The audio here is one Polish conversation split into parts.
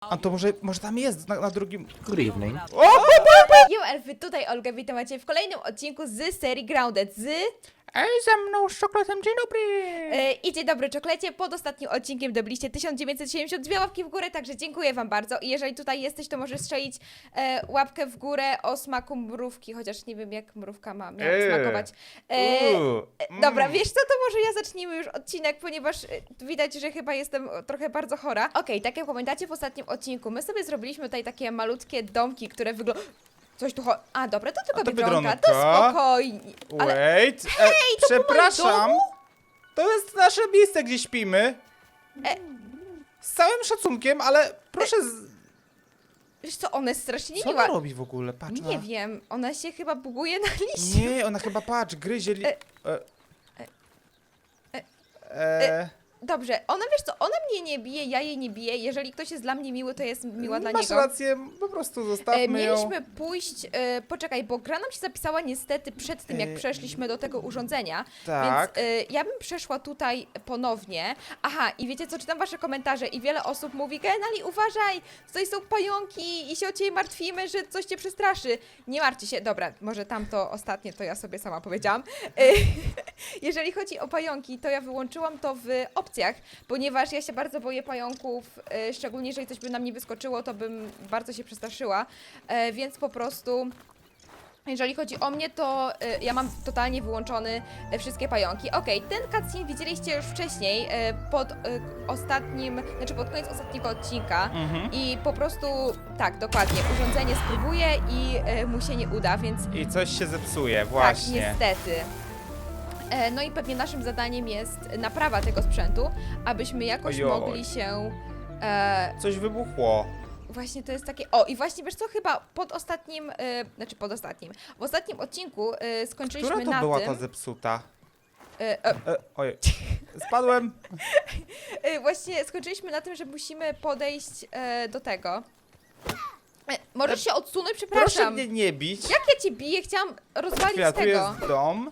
A to może, może tam jest, na, na drugim... Good evening. Yo, elfy, tutaj Olga, witam cię w kolejnym odcinku z serii Grounded z... Ej, ze mną z czokolatem, dzień dobry! E, I dzień dobry, czoklecie. Pod ostatnim odcinkiem dobiliście 1972 łapki w górę, także dziękuję wam bardzo. I jeżeli tutaj jesteś, to możesz strzelić e, łapkę w górę o smaku mrówki, chociaż nie wiem, jak mrówka ma miała Eee. smakować. E, Uuu, e, Dobra, mm. wiesz co, to może ja zacznijmy już odcinek, ponieważ e, widać, że chyba jestem trochę bardzo chora. Okej, tak jak pamiętacie w ostatnim odcinku, my sobie zrobiliśmy tutaj takie malutkie domki, które wyglądają... Coś tu cho... A, dobra, to tylko to Biedronka, to Biedronka. spokojnie. Ale Wait, e, przepraszam. domu? To jest nasze miejsce, gdzie śpimy. E. Z całym szacunkiem, ale proszę... Z... wiesz co, one strasznie Co niemiła. ona robi w ogóle? Patrz Nie na... wiem, ona się chyba buguje na liście. Nie, ona chyba, patrz, gryzie li... E. E. E. E. Dobrze, ona wiesz co, ona mnie nie bije, ja jej nie biję. Jeżeli ktoś jest dla mnie miły, to jest miła dla Masz niego. rację, po prostu E, zostawmy ją. mieliśmy pójść, e, poczekaj, bo gra nam się zapisała niestety przed tym, jak E, przeszliśmy do tego urządzenia. Tak. Więc e, ja bym przeszła tutaj ponownie. Aha, i wiecie co, czytam wasze komentarze i wiele osób mówi, Genali, uważaj, tutaj są pająki i się o ciebie martwimy, że coś cię przestraszy. Nie martwcie się, dobra, może tamto ostatnie to ja sobie sama powiedziałam. E, Jeżeli chodzi o pająki, to ja wyłączyłam to w opcjach, ponieważ ja się bardzo boję pająków, e, szczególnie jeżeli coś by nam nie wyskoczyło, to bym bardzo się przestraszyła, e, więc po prostu... Jeżeli chodzi o mnie, to e, ja mam totalnie wyłączony e, wszystkie pająki. Okej, ten cutscene widzieliście już wcześniej, e, pod e, ostatnim, znaczy pod koniec ostatniego odcinka. Mhm. I po prostu, tak, dokładnie, urządzenie spróbuje i e, mu się nie uda, więc I coś się zepsuje, tak, właśnie. niestety. E, No i pewnie naszym zadaniem jest naprawa tego sprzętu, abyśmy jakoś Ojoj. mogli się. E, Coś wybuchło. właśnie to jest takie. O, i właśnie wiesz co, chyba pod ostatnim, e, znaczy pod ostatnim, w ostatnim odcinku e, skończyliśmy Która to na była tym. ta zepsuta? E, e, E, ojej. Spadłem. e, właśnie skończyliśmy na tym, że musimy podejść e, do tego. E, możesz się odsunąć, Proszę przepraszam. mnie nie bić. Jak ja cię biję? Chciałam rozwalić z tu tego. jest dom,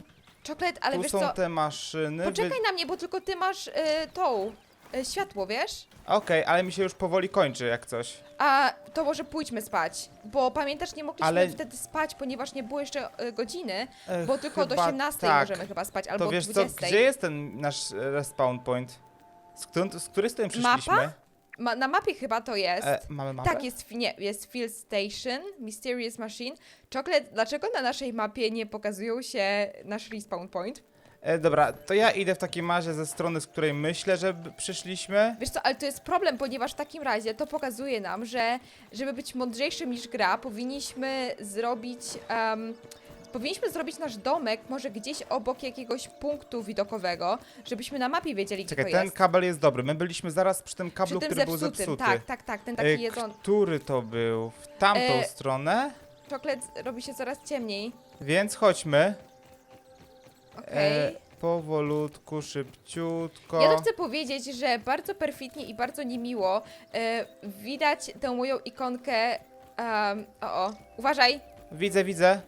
Czoklet, ale tu wiesz są co? te maszyny. wy- Poczekaj na mnie, bo tylko ty masz y, tą y, światło, wiesz? Okej, ale mi się już powoli kończy jak coś. A to może pójdźmy spać, bo pamiętasz, nie mogliśmy Ale- wtedy spać, ponieważ nie było jeszcze y, godziny, E, bo tylko do chyba 18 tak. możemy chyba spać, albo To wiesz co, 20. gdzie jest ten nasz e, respawn point? Z, którym, z której strony Mapa? Ma, na mapie chyba to jest. E, mamy mapę? Tak, jest, nie, jest Field Station, Mysterious Machine. Chocolate, dlaczego na naszej mapie nie pokazują się nasz respawn point? E, dobra, to ja idę w takim razie ze strony, z której myślę, że b- przyszliśmy. Wiesz co, ale to jest problem, ponieważ w takim razie to pokazuje nam, że żeby być mądrzejszym niż gra, powinniśmy zrobić. em, powinniśmy zrobić nasz domek może gdzieś obok jakiegoś punktu widokowego, żebyśmy na mapie wiedzieli, gdzie Czekaj, to ten jest. kabel jest dobry. My byliśmy zaraz przy tym kablu, który był zepsuty. tak, tak, tak, ten taki E, jedzon. Który to był? W tamtą E, stronę? Czoklet robi się coraz ciemniej. Więc chodźmy. Okej. E, powolutku, szybciutko. Ja to chcę powiedzieć, że bardzo perfidnie i bardzo niemiło e, widać tę moją ikonkę. Um, o, o, uważaj! Widzę, widzę.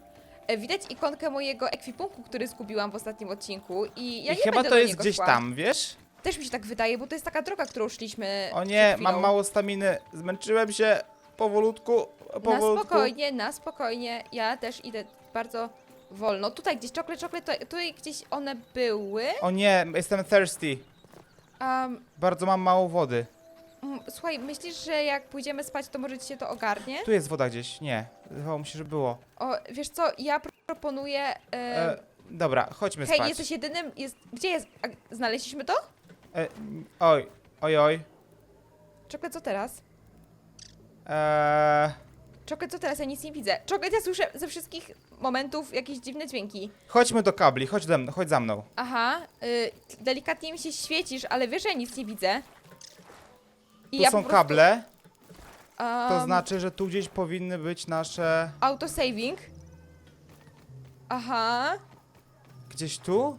E, Widać ikonkę mojego ekwipunku, który zgubiłam w ostatnim odcinku i ja I nie chyba będę to do jest niego gdzieś szła. tam, wiesz? Też mi się tak wydaje, bo to jest taka droga, którą szliśmy. O przed nie, chwilą. mam mało staminy. Zmęczyłem się. Powolutku, Na powolutku. spokojnie, na spokojnie. Ja też idę bardzo wolno. Tutaj gdzieś czokle, czokle, to, tutaj gdzieś one były. O nie, jestem thirsty. Um, Bardzo mam mało wody. Mm, słuchaj, myślisz, że jak pójdziemy spać, to może ci się to ogarnie? Tu jest woda gdzieś. Nie, wydawało mi się, że było. O, wiesz co, ja pro- proponuję. E, E, dobra, chodźmy hej, spać. jesteś jedynym. Jest, gdzie jest? A, znaleźliśmy to? E, oj, oj, oj. Czokle, co teraz? E, Czokle, co teraz? Ja nic nie widzę. Czokle, ja słyszę ze wszystkich momentów jakieś dziwne dźwięki. chodźmy do kabli, chodź, ze mną, chodź za mną. Aha, y, delikatnie mi się świecisz, ale wiesz, że ja nic nie widzę. I Tu ja są prostu, kable, to znaczy, że tu gdzieś powinny być nasze... Autosaving. Aha. Gdzieś tu?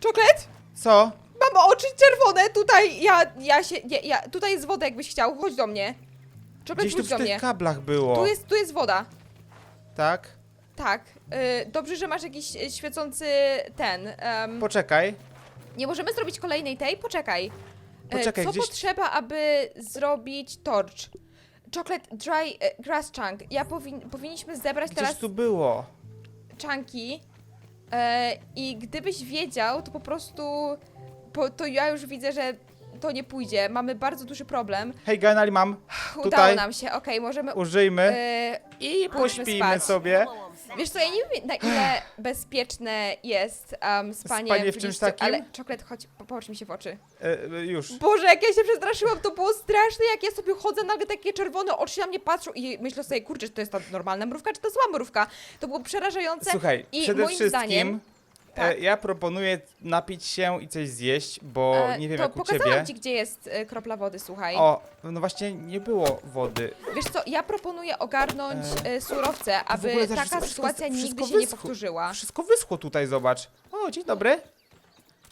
Czoklet? Co? Mam oczy czerwone, tutaj ja, ja się, nie, ja, tutaj jest woda jakbyś chciał, chodź do mnie. Czoklet, Gdzieś tu wróć w do tych mnie. kablach było. Tu jest, tu jest woda. Tak? Tak. Y, dobrze, że masz jakiś y, świecący ten. em, Poczekaj. nie możemy zrobić kolejnej tej? Poczekaj. E, Poczekaj, Co gdzieś... potrzeba, aby zrobić torch? Chocolate dry e, grass chunk. Ja powin, powinniśmy zebrać Gdzieś teraz tu było. chunki e, i gdybyś wiedział, to po prostu po, to ja już widzę, że to nie pójdzie. Mamy bardzo duży problem. Hej, Ganali, mam. Udało Tutaj. nam się, okej, możemy... Użyjmy. E, I pójdźmy pośpijmy spać. sobie. wiesz co, ja nie wiem na ile bezpieczne jest um, spanie, Spanie w w czymś liściu, takim? ale czoklet, chodź, po- popatrz mi się w oczy. E, e, już. Boże, jak ja się przestraszyłam, to było straszne, jak ja sobie chodzę, nagle takie czerwone oczy na mnie patrzą i myślę sobie, kurczę, czy to jest ta normalna mrówka, czy to zła mrówka. To było przerażające. Słuchaj, I przede moim wszystkim zdaniem- Tak. ja proponuję napić się i coś zjeść, bo E, nie wiem to jak u pokazałam ciebie. ci, gdzie jest e, kropla wody, słuchaj. O, no właśnie nie było wody. Wiesz co, ja proponuję ogarnąć e, surowce, aby ogóle zaraz taka wszystko- sytuacja nigdy wszystko się nie wyschło. powtórzyła. Wszystko wyschło tutaj, zobacz. O, dzień dobry.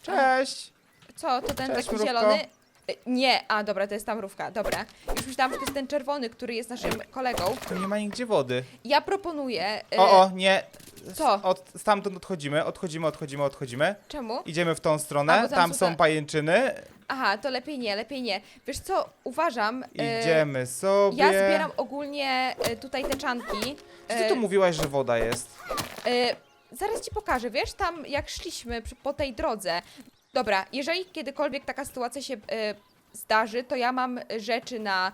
Cześć. Co, to ten Cześć, taki mrówko. zielony? E, Nie, a dobra, to jest ta mrówka, dobra. Już myślałam, że to jest ten czerwony, który jest naszym kolegą. Tu nie ma nigdzie wody. Ja proponuję... e, O, o, nie. Co? Od, stamtąd odchodzimy, odchodzimy, odchodzimy, odchodzimy. Czemu? Idziemy w tą A, stronę, bo tam, tam są są te- pajęczyny. Aha, to lepiej nie, lepiej nie. Wiesz co, uważam... e, Idziemy sobie. Ja zbieram ogólnie e, tutaj te czanki. Czy ty tu mówiłaś, że woda jest? E, zaraz ci pokażę, wiesz, tam jak szliśmy przy, po tej drodze. Dobra, jeżeli kiedykolwiek taka sytuacja się e, zdarzy, to ja mam rzeczy na.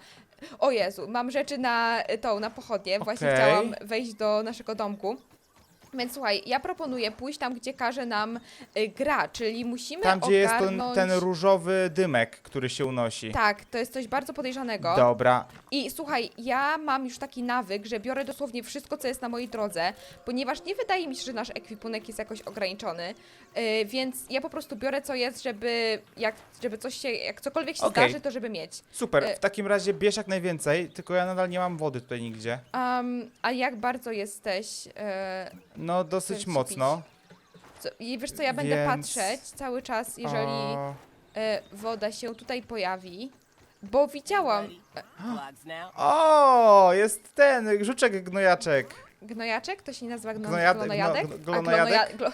O Jezu, mam rzeczy na e, tą, na pochodnie. Właśnie Okej. chciałam wejść do naszego domku. Więc słuchaj, ja proponuję pójść tam, gdzie każe nam e, gra, czyli musimy Tam, gdzie jest ten, ogarnąć... ten różowy dymek, który się unosi. Tak, to jest coś bardzo podejrzanego. Dobra. I słuchaj, ja mam już taki nawyk, że biorę dosłownie wszystko, co jest na mojej drodze, ponieważ nie wydaje mi się, że nasz ekwipunek jest jakoś ograniczony, yy, więc ja po prostu biorę co jest, żeby jak, żeby coś się, jak cokolwiek się Okej. zdarzy, to żeby mieć. Super, E- w takim razie bierz jak najwięcej, tylko ja nadal nie mam wody tutaj nigdzie. A jak bardzo jesteś... Yy, No, dosyć mocno. co, I wiesz co, ja będę Więc- patrzeć cały czas, jeżeli O, yy, woda się tutaj pojawi, bo widziałam... Now. o, jest ten, żuczek gnojaczek. Gnojaczek? To się nie nazywa gno, glonojadek? gno- A, glonojadek? glonoja- glo...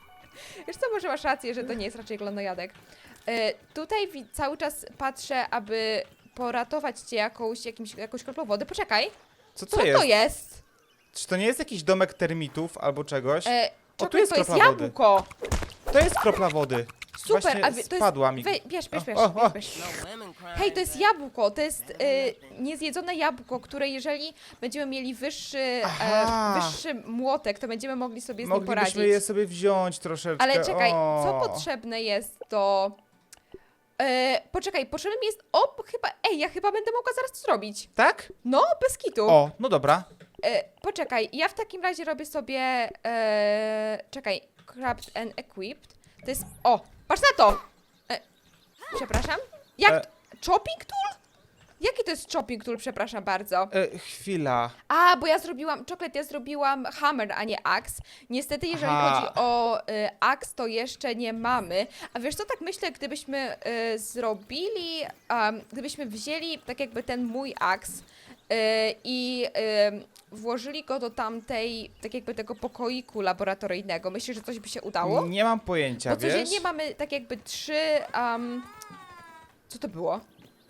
Wiesz co, może masz rację, że to nie jest raczej glonojadek. E, tutaj wi- cały czas patrzę, aby poratować cię jakąś, jakimś, jakąś kroplą wody. Poczekaj, Co co jest? to jest? Czy to nie jest jakiś domek termitów albo czegoś? E, tu czekaj, jest to jest kropla wody. jabłko. To jest kropla wody. Super, Właśnie a to jest... spadła mi. Wy, bierz, bierz, bierz, O, o, o. bierz. Hej, to jest jabłko, to jest e, niezjedzone jabłko, które jeżeli będziemy mieli wyższy, e, Aha. wyższy młotek, to będziemy mogli sobie z nim poradzić. Moglibyśmy je sobie wziąć troszeczkę. Ale czekaj, o. co potrzebne jest do... E, poczekaj, potrzebny mi jest... O, chyba... Ej, ja chyba będę mogła zaraz to zrobić. Tak? No, bez kitu. O, no dobra. E, poczekaj, ja w takim razie robię sobie... E, czekaj, craft and equipped. To jest... O, patrz na to! E, przepraszam? Jak... E. Chopping tool? Jaki to jest chopping tool, przepraszam bardzo? E, chwila. A, bo ja zrobiłam, czoklet, ja zrobiłam hammer, a nie axe. Niestety, jeżeli Aha. chodzi o y, axe, to jeszcze nie mamy. A wiesz co, tak myślę, gdybyśmy y, zrobili, um, gdybyśmy wzięli tak jakby ten mój axe y, i y, włożyli go do tamtej, tak jakby tego pokoiku laboratoryjnego. Myślisz, że coś by się udało? Nie mam pojęcia, Bo wiesz? codziennie mamy tak jakby trzy, um, co to było?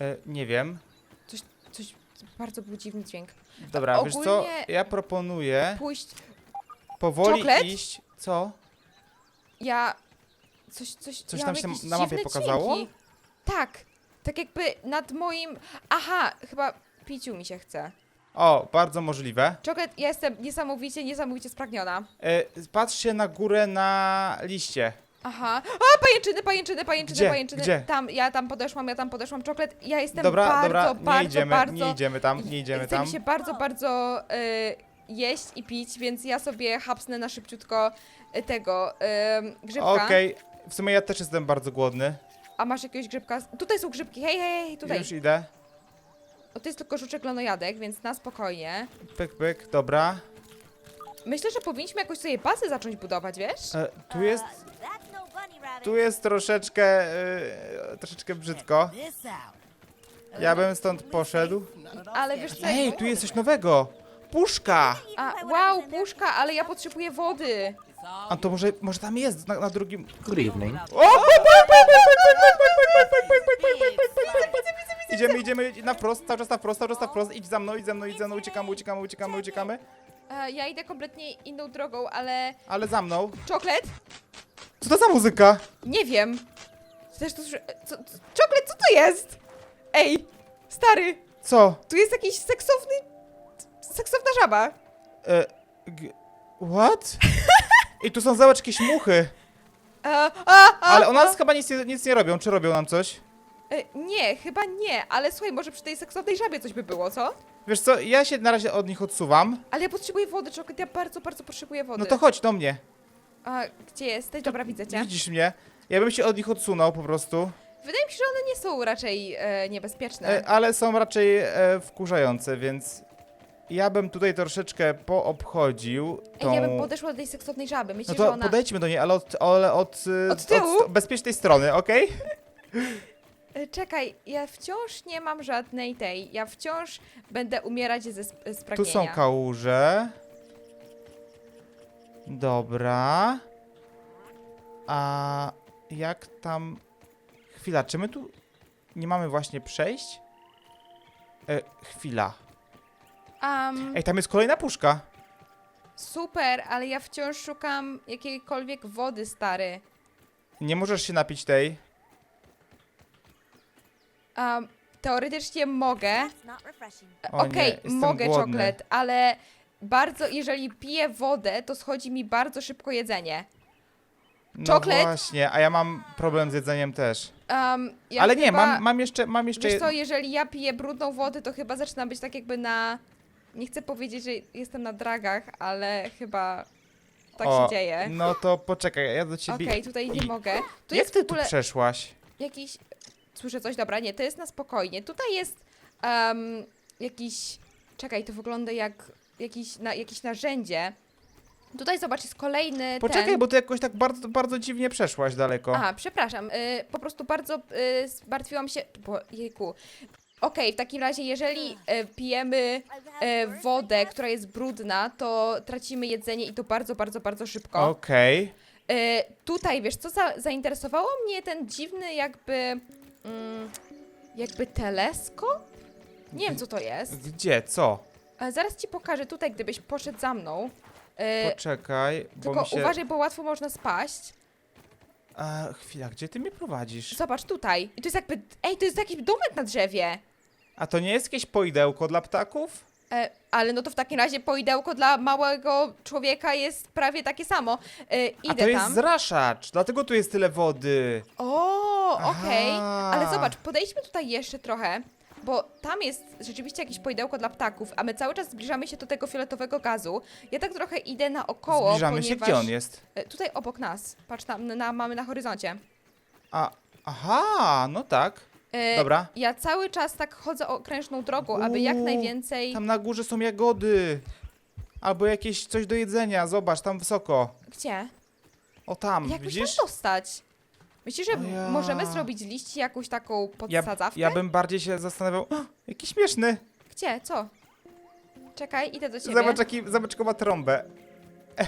E, nie wiem. Bardzo był dziwny dźwięk. Dobra, wiesz co? Ogólnie- Ja proponuję Pójść powoli Czoklet? iść. Co? Ja. Coś, coś. Coś ja tam mam się jakieś na mapie dziwne pokazało? Dźwięki. Tak. Tak jakby nad moim. Aha, chyba piciu mi się chce. O, bardzo możliwe. Czoklet, ja jestem niesamowicie, niesamowicie spragniona. E, patrz się na górę na liście. Aha. A, pajęczyny, pajęczyny, pajęczyny, Gdzie? pajęczyny. Gdzie? Tam, ja tam podeszłam, ja tam podeszłam. Czoklet, ja jestem Dobra, bardzo, dobra, bardzo, nie idziemy, bardzo. nie idziemy tam, nie idziemy Chce tam. mi się bardzo, bardzo y, jeść i pić, więc ja sobie hapsnę na szybciutko y, tego y, grzybka. Okej, w sumie ja też jestem bardzo głodny. A masz jakiegoś grzybka? Tutaj są grzybki, hej, hej, hej, tutaj. Już idę. O, to jest tylko żuczek lonojadek, więc na spokojnie. Pyk, pyk, dobra. Myślę, że powinniśmy jakoś sobie bazę zacząć budować, wiesz? E, tu jest, That's no bunny rabbit. Tu jest troszeczkę, e, troszeczkę brzydko. Ja bym stąd poszedł. Ale wiesz co? Ej, tu jest coś nowego. Puszka! A, wow, puszka, ale ja potrzebuję wody. A to może, może tam jest, na, na drugim... Good evening. O, Idziemy, idziemy na wprost, cały czas na wprost, cały czas na wprost. Idź za mną, idź za mną, idź za mną, uciekamy, uciekamy, uciekamy, uciekamy. E, ja idę kompletnie inną drogą, ale... Ale za mną. Czoklet? Co to za muzyka? Nie wiem. Też to słyszę... Co, co, czoklet, co to jest? Ej, stary, Co? tu jest jakiś seksowny... Seksowna żaba. E, g- what? I tu są zobacz jakieś muchy. E, a, a, Ale a. nas chyba nic, nie- nic nie robią. Czy robią nam coś? E, nie, chyba nie, ale słuchaj, może przy tej seksownej żabie coś by było, co? Wiesz co, ja się na razie od nich odsuwam. Ale ja potrzebuję wody, czoklet, ja bardzo, bardzo potrzebuję wody. No to chodź do mnie. A, gdzie jesteś? Dobra, widzę cię. Widzisz mnie? Ja bym się od nich odsunął po prostu. Wydaje mi się, że one nie są raczej e, niebezpieczne. E, ale są raczej e, wkurzające, więc ja bym tutaj troszeczkę poobchodził tą... Ej, ja bym podeszła do tej seksownej żaby. Myślę, No że to ona... podejdźmy do niej, ale od, ale od, y, Od tyłu? sto- bezpiecznej strony, okej? E, Czekaj, ja wciąż nie mam żadnej tej. Ja wciąż będę umierać ze sp- z Tu pragnienia. są kałuże. Dobra. A jak tam... Chwila, czy my tu nie mamy właśnie przejść? E, chwila. Um, Ej, tam jest kolejna puszka. super, ale ja wciąż szukam jakiejkolwiek wody, stary. Nie możesz się napić tej. Um, teoretycznie mogę. That's not refreshing. O nie, Okej, jestem mogę głodny. czoklet, ale bardzo, jeżeli piję wodę, to schodzi mi bardzo szybko jedzenie. No Czoklet? właśnie, a ja mam problem z jedzeniem też. Um, ja Ale nie, chyba, mam, mam jeszcze, mam jeszcze... Wiesz co, jeżeli ja piję brudną wodę, to chyba zaczyna być tak jakby na... Nie chcę powiedzieć, że jestem na dragach, ale chyba tak O, się dzieje. No to poczekaj, ja do Okej, ciebie... tutaj nie mogę. Tu Jak jest ty w ogóle tu przeszłaś? jakiś... Słyszę coś, dobra, nie, to jest na spokojnie. Tutaj jest jakiś... Czekaj, to wygląda jak jakiś, na, jakieś narzędzie. Tutaj zobacz, jest kolejny Poczekaj, ten... bo ty jakoś tak bardzo, bardzo dziwnie przeszłaś daleko. Aha, przepraszam. Y, po prostu bardzo y, zmartwiłam się. Bo, jejku. Okej, w takim razie, jeżeli y, pijemy y, wodę, która jest brudna, to tracimy jedzenie i to bardzo, bardzo, bardzo szybko. Okej. Tutaj, wiesz, co za, zainteresowało mnie ten dziwny jakby. Mm, jakby teleskop? Nie wiem, co to jest. Gdzie, co? E, zaraz ci pokażę tutaj, gdybyś poszedł za mną. Y, Poczekaj, bo tylko mi się... uważaj, bo łatwo można spaść. A, chwila, gdzie ty mnie prowadzisz? Zobacz tutaj. I to jest jakby. Ej, to jest jakiś domek na drzewie. A to nie jest jakieś poidełko dla ptaków? E, ale no to w takim razie poidełko dla małego człowieka jest prawie takie samo. E, idę A to jest tam. zraszacz, dlatego tu jest tyle wody. O, okej. Aha. Ale zobacz, podejdźmy tutaj jeszcze trochę, bo tam jest rzeczywiście jakieś poidełko dla ptaków, a my cały czas zbliżamy się do tego fioletowego gazu. Ja tak trochę idę naokoło, Zbliżamy się, ponieważ... gdzie on jest? E, Tutaj obok nas. Patrz, tam na, mamy na horyzoncie. A, aha, no tak. E, Dobra. Ja cały czas tak chodzę okrężną drogą, aby jak Uuu, najwięcej... Tam na górze są jagody. Albo jakieś coś do jedzenia, zobacz, tam wysoko. Gdzie? O tam, Jak widzisz? tam dostać? Myślisz, że O ja. możemy zrobić z liści jakąś taką Ja, podsadzawkę? ja bym bardziej się zastanawiał, o, jaki śmieszny. Gdzie? Co? Czekaj, idę do ciebie. Zobacz, jaki, zobacz, jaką ma trąbę.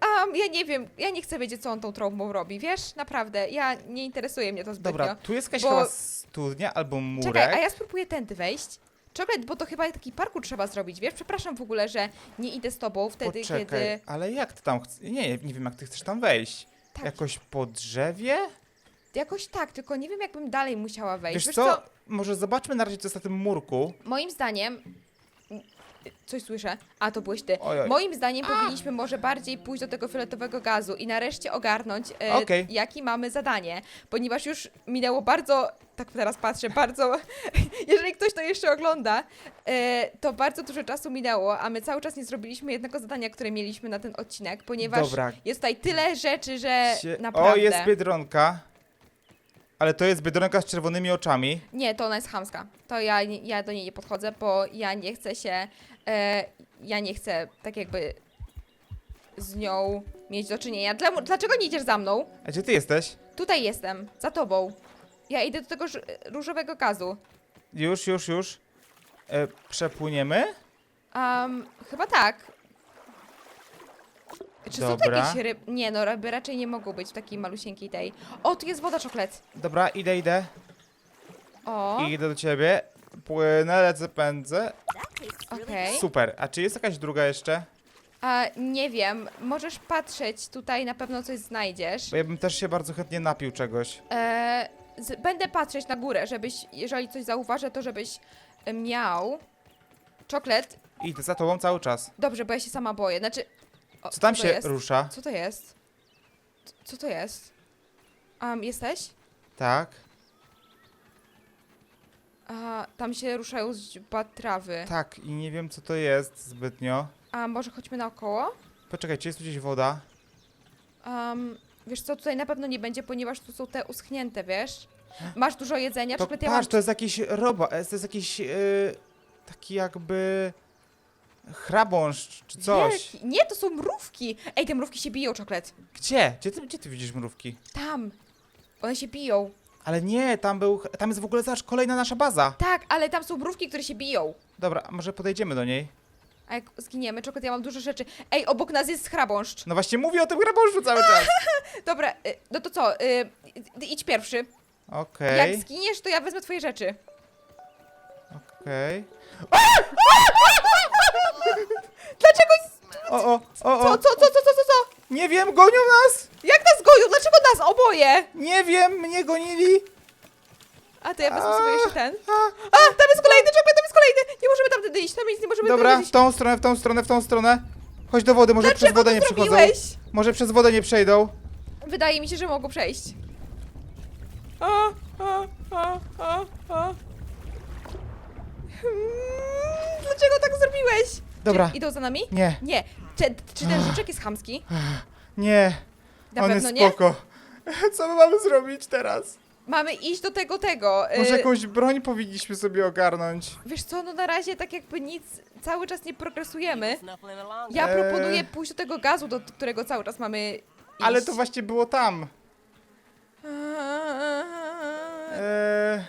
A, ja nie wiem, ja nie chcę wiedzieć, co on tą trąbą robi, wiesz? Naprawdę, ja nie interesuje mnie to zbytnio. Dobra, tu jest jakaś bo- chyba studnia albo murek. Czekaj, a ja spróbuję tędy wejść. Czekaj, bo to chyba taki parkour trzeba zrobić, wiesz? Przepraszam w ogóle, że nie idę z tobą wtedy, Poczekaj, kiedy... ale jak ty tam chcesz? Nie, nie wiem jak ty chcesz tam wejść. Tak, Jakoś po drzewie? jakoś tak, tylko nie wiem, jakbym dalej musiała wejść. Wiesz, co? Może zobaczmy na razie, co jest na tym murku. Moim zdaniem... Coś słyszę. A, to byłeś ty. Moim zdaniem powinniśmy może bardziej pójść do tego fioletowego gazu i nareszcie ogarnąć, e, Okej. jaki mamy zadanie. Ponieważ już minęło bardzo, tak teraz patrzę, bardzo, jeżeli ktoś to jeszcze ogląda, e, to bardzo dużo czasu minęło, a my cały czas nie zrobiliśmy jednego zadania, które mieliśmy na ten odcinek, ponieważ Dobra. jest tutaj tyle rzeczy, że Sie- naprawdę... O, jest Biedronka. Ale to jest Biedronka z czerwonymi oczami. Nie, to ona jest chamska. To ja, ja do niej nie podchodzę, bo ja nie chcę się. E, ja nie chcę tak jakby z nią mieć do czynienia. Dla, dlaczego nie idziesz za mną? A gdzie ty jesteś? Tutaj jestem, za tobą. Ja idę do tego różowego gazu. Już, już, już. E, przepłyniemy? Um, chyba tak. Czy są tu Dobra. jakieś ryb... Nie, no ryby raczej nie mogą być w takiej malusieńkiej tej. O, tu jest woda czoklet. Dobra, idę, idę. O, I idę do ciebie. Płynę, lecę, pędzę. okej. Super. A czy jest jakaś druga jeszcze? A nie wiem, możesz patrzeć tutaj, na pewno coś znajdziesz. Bo ja bym też się bardzo chętnie napił czegoś. E, z, będę patrzeć na górę, żebyś, jeżeli coś zauważę, to żebyś e, miał czoklet. Idę za tobą cały czas. Dobrze, bo ja się sama boję. Znaczy. O, Co tam to się jest? rusza? Co to jest? C- Co to jest? Um, jesteś? Tak. A, tam się ruszają źdźba trawy. Tak, i nie wiem co to jest zbytnio. A może chodźmy naokoło? Poczekaj, czy jest tu gdzieś woda? Um, wiesz co, tutaj na pewno nie będzie, ponieważ tu są te uschnięte, wiesz? Masz dużo jedzenia, To czoklet ja mam... patrz, to jest jakiś roba, to jest jakiś taki jakby chrabąszcz czy coś. Wielki. Nie, to są mrówki! Ej, te mrówki się biją, czoklet. Gdzie? Gdzie ty, gdzie ty widzisz mrówki? Tam. One się biją. Ale nie, tam był, tam jest w ogóle, zobacz, kolejna nasza baza. Tak, ale tam są mrówki, które się biją. Dobra, może podejdziemy do niej? A jak zginiemy, czoklet, ja mam dużo rzeczy. Ej, obok nas jest chrabąszcz. No właśnie mówię o tym chrabąszczu cały czas. Dobra, y, no to co? Y, ty idź pierwszy. Okej, Jak zginiesz, to ja wezmę twoje rzeczy. okej. Dlaczego? O, o, o, Co, o, co, co, co, co, co, co? nie wiem, gonią nas! Jak nas goją? Dlaczego nas oboje? Nie wiem, mnie gonili. A to ja wezmę sobie jeszcze ten. a. Tam jest kolejny, czekaj, tam jest kolejny. Nie możemy tamtędy iść, tam nic nie możemy Dobra, w tą stronę, w tą stronę, w tą stronę. Chodź do wody, może przez Dlaczego wodę to nie przechodzą. zrobiłeś? Może przez wodę nie przejdą. Wydaje mi się, że mogą przejść. A, a, a, a, a. Hmm, Dlaczego tak zrobiłeś? Dobra. Czy idą za nami? Nie, Nie. Czy, czy ten żuczek jest chamski? nie, Na on pewno jest nie? spoko. Co my mamy zrobić teraz? Mamy iść do tego, tego. Może y, jakąś broń powinniśmy sobie ogarnąć. Wiesz co, no na razie tak jakby nic, cały czas nie progresujemy. Ja Eee. proponuję pójść do tego gazu, do którego cały czas mamy iść. Ale to właśnie było tam. Eee,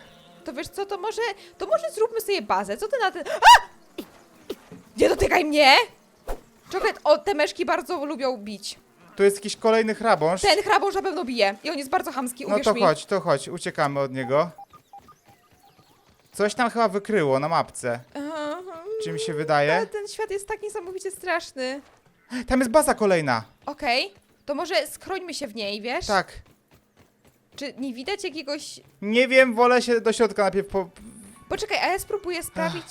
To wiesz co, to może, to może zróbmy sobie bazę. Co ty na ten... A! Nie dotykaj mnie! Czoklet, o, te meszki bardzo lubią bić. Tu jest jakiś kolejny chrabąszcz. Ten hrabąż na pewno bije i on jest bardzo chamski, No uwierz to mi. chodź, to chodź, uciekamy od niego. Coś tam chyba wykryło na mapce. Aha. Czy mi się Ale wydaje? ten świat jest tak niesamowicie straszny. Tam jest baza kolejna. Okej, to może skrońmy się w niej, wiesz? Tak. Czy nie widać jakiegoś... Nie wiem, wolę się do środka najpierw po... Poczekaj, a ja spróbuję sprawić...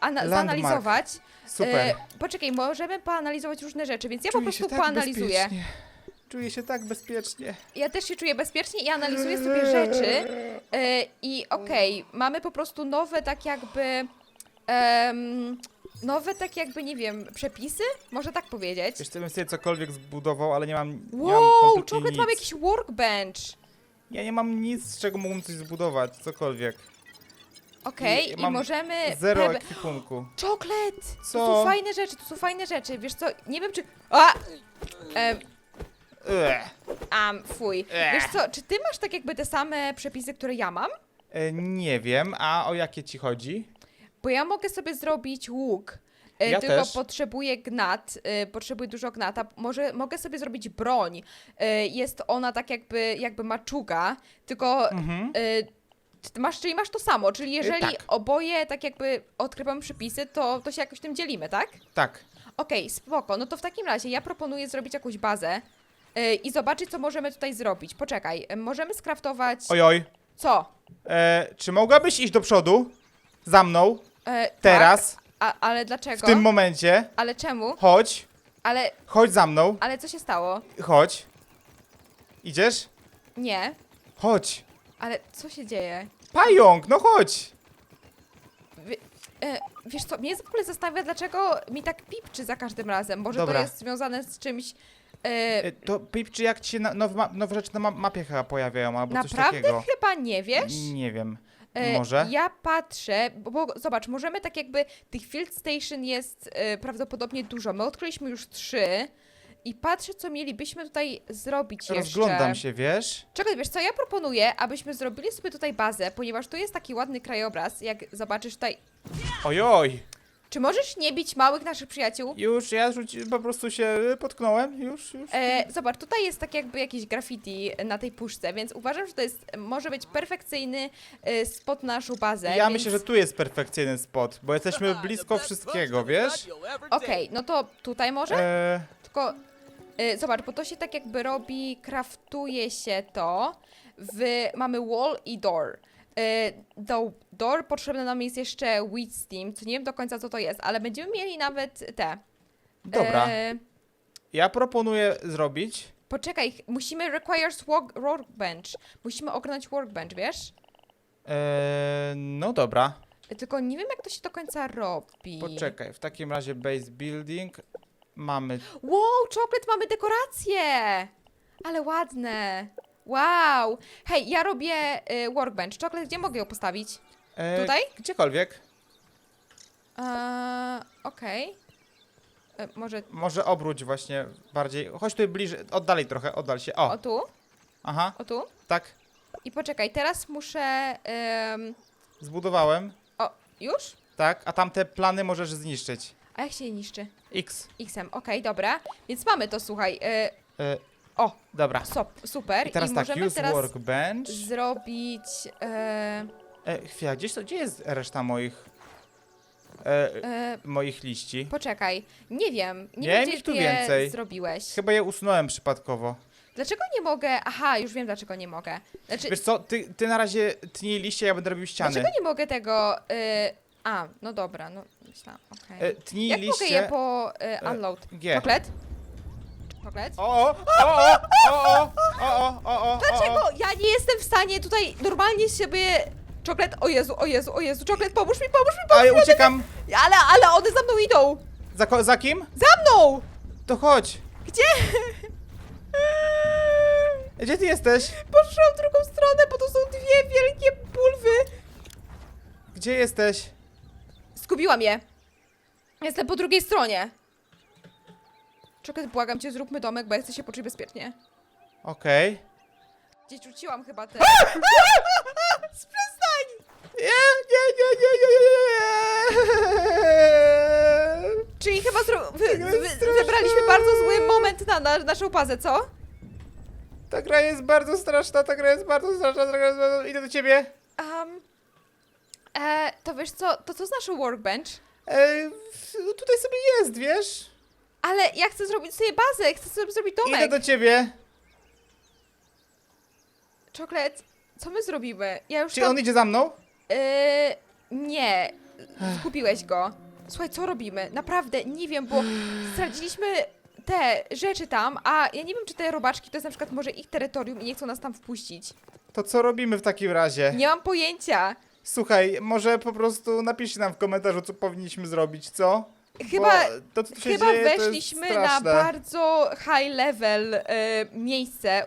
Ana- Landmark. zanalizować. Super. E, poczekej, możemy poanalizować różne rzeczy, więc ja po Czuję się prostu tak poanalizuję. bezpiecznie. Czuję się tak bezpiecznie. Ja też się czuję bezpiecznie i analizuję sobie rzeczy. E, I okej, mamy po prostu nowe tak jakby. em, nowe tak jakby, nie wiem, przepisy? Może tak powiedzieć. Wiesz, co bym sobie cokolwiek zbudował, ale nie mam, nie mam Wow, kompletnie nic. mam jakiś workbench. Ja nie mam nic, z czego mógłbym coś zbudować, cokolwiek. Okej, I i, mam możemy. Zero ekwipunku. Czoklet! Co? To są fajne rzeczy, to są fajne rzeczy. Wiesz co, nie wiem czy. A! Em, Ech. am, fuj. Wiesz co, czy ty masz tak jakby te same przepisy, które ja mam? E, nie wiem, a o jakie ci chodzi? Bo ja mogę sobie zrobić łuk. e, Ja tylko też. potrzebuję gnat, e, potrzebuję dużo gnata. Może mogę sobie zrobić broń. E, Jest ona tak jakby, jakby maczuga, tylko Mhm. e, masz, czyli masz to samo, czyli jeżeli tak. oboje tak jakby odkrywamy przepisy, to, to się jakoś tym dzielimy, tak? Tak. Okej, spoko. No to w takim razie ja proponuję zrobić jakąś bazę e, i zobaczyć, co możemy tutaj zrobić. Poczekaj, e, możemy skraftować... Ojoj. Co? E, czy mogłabyś iść do przodu? Za mną? E, Teraz? Tak, a, ale dlaczego? W tym momencie? Ale czemu? Chodź. Ale, Chodź za mną. ale co się stało? Chodź. Idziesz? Nie. Chodź. Ale co się dzieje? Pająk, no chodź. E, wiesz co, mnie w ogóle zastanawia, dlaczego mi tak pipczy za każdym razem. Może to Dobra. jest związane z czymś... E, E, to Pip, czy jak ci się na, nowe, ma- nowe rzeczy na ma mapie chyba pojawiają, albo coś naprawdę takiego? chyba nie wiesz? Nie wiem. E, Może? Ja patrzę, bo, bo zobacz, możemy tak jakby, tych field station jest e, prawdopodobnie dużo. My odkryliśmy już trzy i patrzę, co mielibyśmy tutaj zrobić jeszcze. Rozglądam się, wiesz? Czekaj, wiesz co, ja proponuję, abyśmy zrobili sobie tutaj bazę, ponieważ tu jest taki ładny krajobraz, jak zobaczysz tutaj, Ojoj. Czy możesz nie bić małych naszych przyjaciół? Już, ja rzuci, po prostu się potknąłem, już, już. E, zobacz, tutaj jest tak jakby jakieś graffiti na tej puszce, więc uważam, że to jest, może być perfekcyjny e, spot na naszą bazę. Ja więc... myślę, że tu jest perfekcyjny spot, bo jesteśmy blisko wszystkiego, wiesz? Okej, no to tutaj może? E, Tylko zobacz, bo to się tak jakby robi, kraftuje się to w, mamy wall i door. Y, do door potrzebne nam jest jeszcze wheat steam, co nie wiem do końca co to jest, ale będziemy mieli nawet te. dobra, E, ja proponuję zrobić. poczekaj, musimy requires work, workbench. Musimy ogarnąć workbench, wiesz? E, no dobra, Tylko nie wiem jak to się do końca robi. poczekaj, w takim razie base building mamy. Wow, czoklet, mamy dekoracje! Ale ładne. Wow. Hej, ja robię y, workbench. Czoklet, gdzie mogę ją postawić? E, Tutaj? Gdziekolwiek. Eee, Okej. E, Może Może obróć właśnie bardziej. Chodź tu bliżej, oddalej trochę, oddal się. O, o tu? aha, O tu? tak, I poczekaj, teraz muszę... em, zbudowałem. o, już? Tak, a tamte plany możesz zniszczyć. A jak się je niszczy? X. Xem, okej, dobra. Więc mamy to, słuchaj. E, E, o, dobra. so, super. I teraz tak, możemy use teraz workbench. zrobić... E, E, chwila, gdzieś to, gdzie jest reszta moich e, e, moich liści? poczekaj, nie wiem. Nie Miałem wiem, ich gdzie tu ty je więcej. zrobiłeś. Chyba je usunąłem przypadkowo. Dlaczego nie mogę... Aha, już wiem, dlaczego nie mogę. Znaczy, Wiesz co, ty, ty na razie tnij liście, ja będę robił ściany. dlaczego nie mogę tego... E, a, no dobra, no myślałam, okej. E, tnij Jak liście. mogę je po e, e, unload? G. Czoklet? Czoklet? O, o, o, o, o, o, o, o, o, Dlaczego? o. Ja nie jestem w stanie tutaj normalnie sobie... Czoklet, o Jezu, o Jezu, o Jezu, czoklet, pomóż mi, pomóż mi, A ja uciekam. pomóż Ale, ale one za mną idą! Za, ko- za kim? Za mną! To chodź. Gdzie? Gdzie ty jesteś? Poszłam w drugą stronę, bo to są dwie wielkie bulwy. Gdzie jesteś? Zgubiłam je. Jestem po drugiej stronie. Czoklet, błagam cię, zróbmy domek, bo ja chcę się poczuć bezpiecznie. Okej. Gdzieś rzuciłam chyba te... Przestań! Nie, nie, nie, nie, nie, nie, nie. Czyli chyba zro... wy, jest wy, straszne. wybraliśmy bardzo zły moment na, na naszą bazę, co? Ta gra jest bardzo straszna, ta gra jest bardzo straszna, ta gra jest bardzo... Idę do ciebie. Um, e, to wiesz co, to co z naszą workbench? E, w- tutaj sobie jest, wiesz? Ale ja chcę zrobić sobie bazę, chcę sobie zrobić Idę domek. do ciebie. Czoklet, co my zrobimy? Ja już Czy tam... on idzie za mną? E, nie, zgubiłeś go. Słuchaj, co robimy? Naprawdę, nie wiem, bo straciliśmy te rzeczy tam, a ja nie wiem, czy te robaczki to jest na przykład może ich terytorium i nie chcą nas tam wpuścić. To co robimy w takim razie? Nie mam pojęcia. Słuchaj, może po prostu napiszcie nam w komentarzu, co powinniśmy zrobić, co? Chyba, Bo to, co tu się chyba dzieje, to jest weszliśmy na straszne. bardzo high level e, miejsce.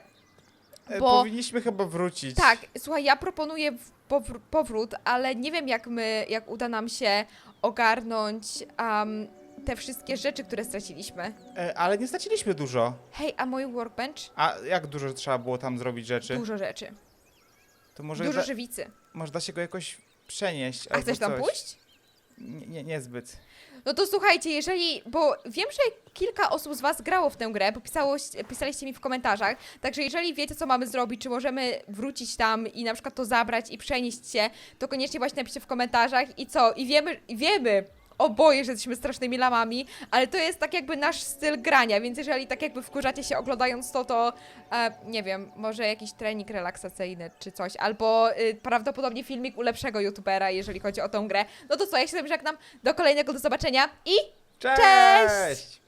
E, bo- Powinniśmy chyba wrócić. Tak, słuchaj, ja proponuję w- powr- powrót, ale nie wiem, jak my, jak uda nam się ogarnąć am, te wszystkie rzeczy, które straciliśmy. E, Ale nie straciliśmy dużo. Hej, a mój workbench? A jak dużo trzeba było tam zrobić rzeczy? Dużo rzeczy. To może, Dużo da, żywicy. Może da się go jakoś przenieść A albo chcesz tam coś. pójść? Nie, nie, niezbyt. No to słuchajcie, jeżeli, bo wiem, że kilka osób z Was grało w tę grę, bo pisało, pisaliście mi w komentarzach, także jeżeli wiecie, co mamy zrobić, czy możemy wrócić tam i na przykład to zabrać i przenieść się, to koniecznie właśnie napiszcie w komentarzach i co, i wiemy, i wiemy, oboje, że jesteśmy strasznymi lamami, ale to jest tak jakby nasz styl grania, więc jeżeli tak jakby wkurzacie się oglądając to, to e, nie wiem, może jakiś trening relaksacyjny czy coś, albo y, prawdopodobnie filmik u lepszego youtubera, jeżeli chodzi o tą grę. No to co, ja się żegnam, do kolejnego, do zobaczenia i Cześć! Cześć!